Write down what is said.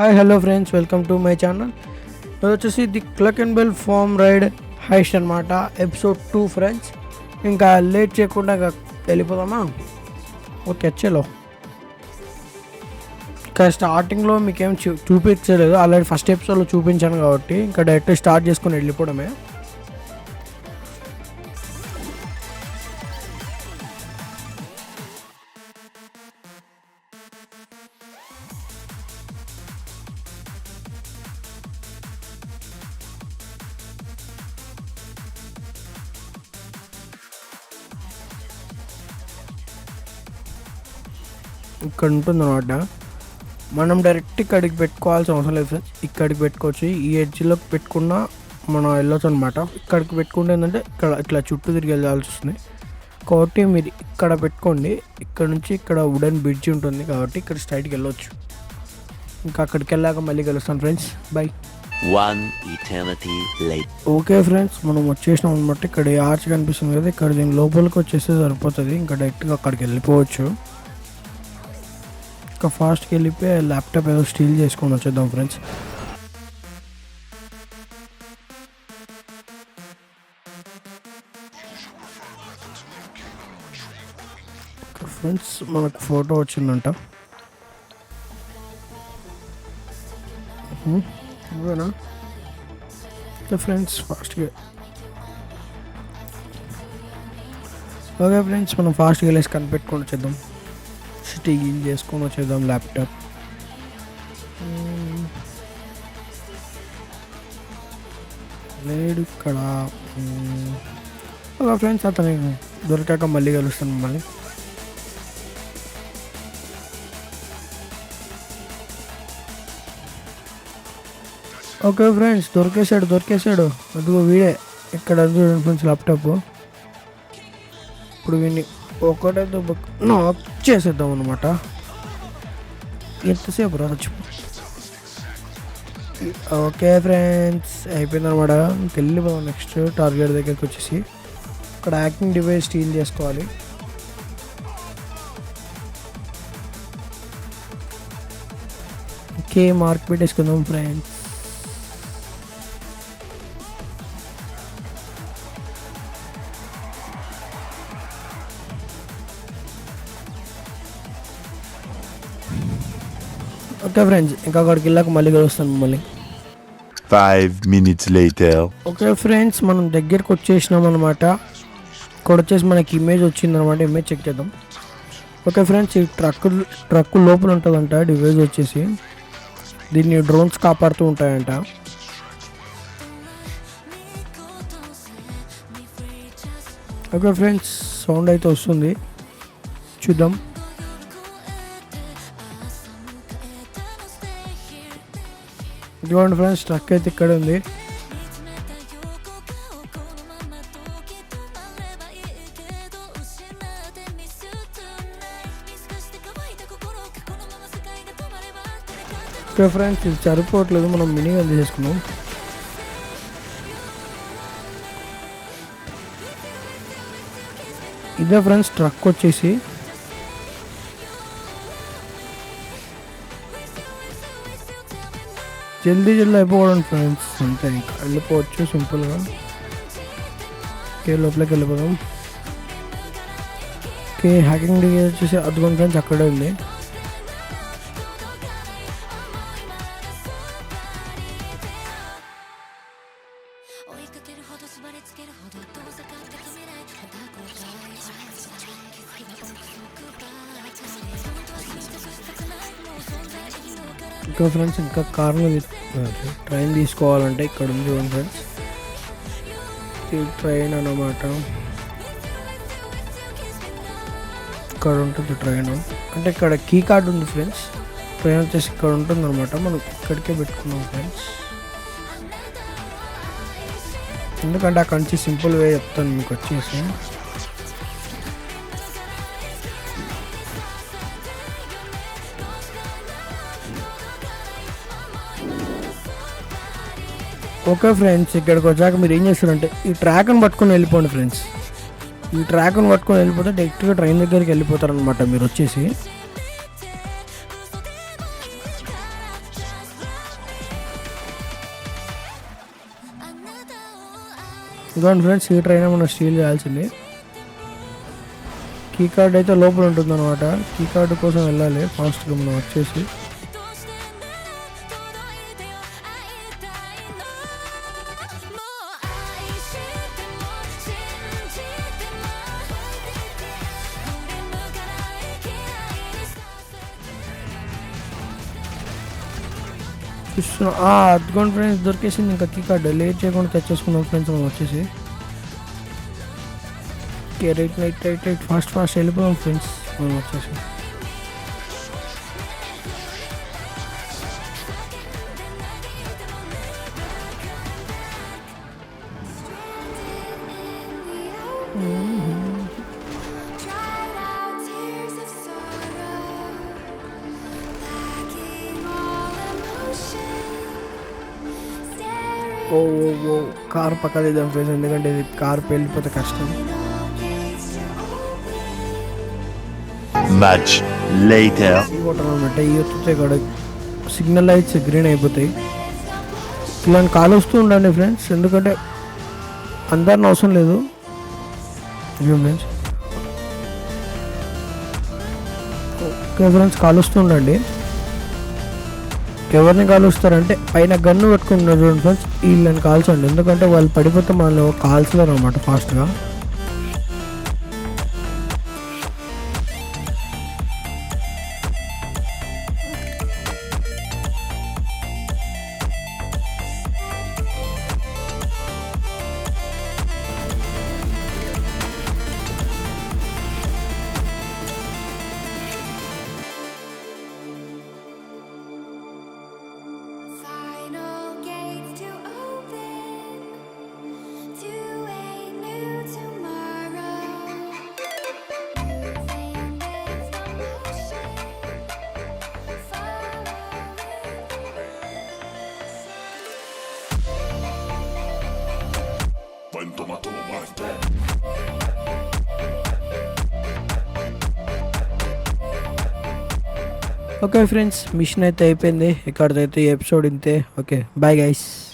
Hi hello friends welcome to my channel ఇది వచ్చేసి the cluck and bell farm raid heist అనమాట episode two friends ఇంకా late చేయకుండా ఇంకా వెళ్ళిపోదామా? ఓకే చలో ఇంకా స్టార్టింగ్లో మీకేం చూ చూపించలేదు. ఆల్రెడీ ఫస్ట్ ఎపిసోడ్లో చూపించాను కాబట్టి ఇంకా డైరెక్ట్ స్టార్ట్ చేసుకొని వెళ్ళిపోవడమే. ఇక్కడ ఉంటుంది అనమాట మనం డైరెక్ట్ ఇక్కడికి పెట్టుకోవాల్సిన అవసరం లేదు ఫ్రెండ్స్ ఇక్కడికి పెట్టుకోవచ్చు. ఈ ఎడ్జ్లో పెట్టుకున్నా మనం వెళ్ళొచ్చు అనమాట ఇక్కడికి పెట్టుకుంటే ఏంటంటే ఇక్కడ ఇట్లా చుట్టూ తిరిగి వెళ్ళాల్సి వస్తుంది. కాబట్టి మీరు ఇక్కడ పెట్టుకోండి. ఇక్కడ నుంచి ఇక్కడ వుడెన్ బ్రిడ్జ్ ఉంటుంది కాబట్టి ఇక్కడ స్ట్రైట్కి వెళ్ళొచ్చు. ఇంకా అక్కడికి వెళ్ళాక మళ్ళీ కలుస్తాను friends bye One eternity later. Okay friends మనం వచ్చేసినాం అనమాట ఇక్కడ ఆర్చ్ కనిపిస్తుంది కదా ఇక్కడ దీని లోపలికి వచ్చేస్తే సరిపోతుంది. ఇంకా డైరెక్ట్గా అక్కడికి వెళ్ళిపోవచ్చు. ఇంకా ఫాస్ట్కి వెళ్ళిపోయి ల్యాప్టాప్ ఏదో స్టీల్ చేసుకొని వచ్చేద్దాం ఫ్రెండ్స్. ఫ్రెండ్స్ మనకు ఫోటో వచ్చిందంట. ఇవేనా ఫ్రెండ్స్ ఫాస్ట్గా ఓకే ఫ్రెండ్స్ మనం ఫాస్ట్గా వెళ్ళేసి కనిపెట్టుకొని వచ్చేద్దాం. స్టీల్ చేసుకొని వచ్చేద్దాం ల్యాప్టాప్. లేడు ఇక్కడ అలా ఓకే ఫ్రెండ్స్ అతను దొరికాక మళ్ళీ కలుస్తాను మళ్ళీ ఓకే ఫ్రెండ్స్ దొరికేసాడు దొరికేసాడు అదిగో వీడే. ఇక్కడ చూడండి ఫ్రెండ్స్ ల్యాప్టాప్. ఇప్పుడు వీడిని ఒకటే నాక్ చేసేద్దాం అనమాట ఎంతసేపు రా? ఓకే ఫ్రెండ్స్ అయిపోయింది అనమాట నెక్స్ట్ టార్గెట్ దగ్గరికి వచ్చేసి ఇక్కడ యాక్టింగ్ డివైస్ స్టీల్ చేసుకోవాలి. ఓకే మార్క్ పెట్టేసుకుందాం ఫ్రెండ్స్. ఓకే ఫ్రెండ్స్ ఇంకా అక్కడికి వెళ్ళాక మళ్ళీ కలుస్తాను మిమ్మల్ని. Five minutes later. Okay friends మనం దగ్గరికి వచ్చేసినాం అనమాట ఇక్కడ వచ్చేసి మనకి ఇమేజ్ వచ్చింది అనమాట ఇమేజ్ చెక్ చేద్దాం. ఓకే ఫ్రెండ్స్ ఈ ట్రక్ ట్రక్ లోపల ఉంటుందంట డివైజ్ వచ్చేసి. దీన్ని డ్రోన్స్ కాపాడుతూ ఉంటాయంట. ఓకే ఫ్రెండ్స్ సౌండ్ అయితే వస్తుంది. చూద్దాం. ఇదిగోండి ఫ్రెండ్స్ ట్రక్ అయితే ఇక్కడ ఉంది. ఓకే ఫ్రెండ్స్ ఇది సరిపోవట్లేదు మనం మినీ గన్ చేసుకున్నాం ఇదే ఫ్రెండ్స్ ట్రక్ వచ్చేసి. జల్దీ జల్దీ అయిపోవడం ఫ్రెండ్స్ అంతే ఇంకా వెళ్ళిపోవచ్చు సింపుల్గా ఓకే లోపలికి వెళ్ళిపోదాం ఓకే హ్యాకింగ్ డిగ్రీ వచ్చేసి అద్దుకొని ఫ్రెండ్స్ అక్కడే ఉంది ఇంకా ఫ్రెండ్స్ ఇంకా కార్ను ట్రైన్ తీసుకోవాలంటే ఇక్కడ ఉంది చూడండి ఫ్రెండ్స్ ట్రైన్ అన్నమాట. ఇక్కడ ఉంటుంది ట్రైన్. అంటే ఇక్కడ కీ కార్డ్ ఉంది ఫ్రెండ్స్ ట్రైన్ వచ్చేసి ఇక్కడ ఉంటుంది అనమాట మనం ఇక్కడికే పెట్టుకున్నాం ఫ్రెండ్స్ ఎందుకంటే అక్కడ నుంచి సింపుల్ వే చెప్తాను మీకు వచ్చేసి. ఓకే ఫ్రెండ్స్ ఇక్కడికి వచ్చాక మీరు ఏం చేస్తారంటే ఈ ట్రాక్ను పట్టుకొని వెళ్ళిపోండి ఫ్రెండ్స్. ఈ ట్రాక్ను పట్టుకొని వెళ్ళిపోతే డైరెక్ట్గా ట్రైన్ దగ్గరికి వెళ్ళిపోతారనమాట మీరు వచ్చేసి. ఇదిగోండి ఫ్రెండ్స్ ఈ ట్రైన్ మనం స్టీల్ చేయాల్సింది. కీ కార్డ్ అయితే లోపల ఉంటుంది అనమాట కీ కార్డు కోసం వెళ్ళాలి ఫాస్ట్గా మనం వచ్చేసి. చూస్తున్నా. అదిగోండి ఫ్రెండ్స్ దొరికేసింది ఇంకా కీ కార్డు లేట్ చేయకుండా తెచ్చేసుకుందాం ఫ్రెండ్స్ మనం వచ్చేసి. Okay right right right right. Fast fast వెళ్ళిపోదాం ఫ్రెండ్స్ మనం వచ్చేసి. ఓ ఓ ఓ కార్ పక్క తీద్దాం ఫ్రెండ్స్ ఎందుకంటే ఇది కార్ వెళ్ళిపోతే కష్టం. Later. ఇంకోటి అనమాట ఈ వచ్చే కూడా సిగ్నల్ లైట్స్ గ్రీన్ అయిపోతాయి. ఇలాంటి కాల్ వస్తూ ఉండండి ఫ్రెండ్స్ ఎందుకంటే అందరిని అవసరం లేదు. ఫ్రెండ్స్. ఓకే ఫ్రెండ్స్ కాలుస్తూ ఉండండి. ఎవరిని కాలుస్తారంటే పైన గన్ను పెట్టుకున్నారు చూడండి ఫ్రెండ్స్ వీళ్ళని కాల్చండి. ఎందుకంటే వాళ్ళు పడిపోతే వాళ్ళు కాల్చలేరు అనమాట ఫాస్ట్గా ఓకే ఫ్రెండ్స్ మిషన్ అయితే అయిపోయింది. ఇక్కడైతే ఎపిసోడ్ ఇంతే. Okay bye guys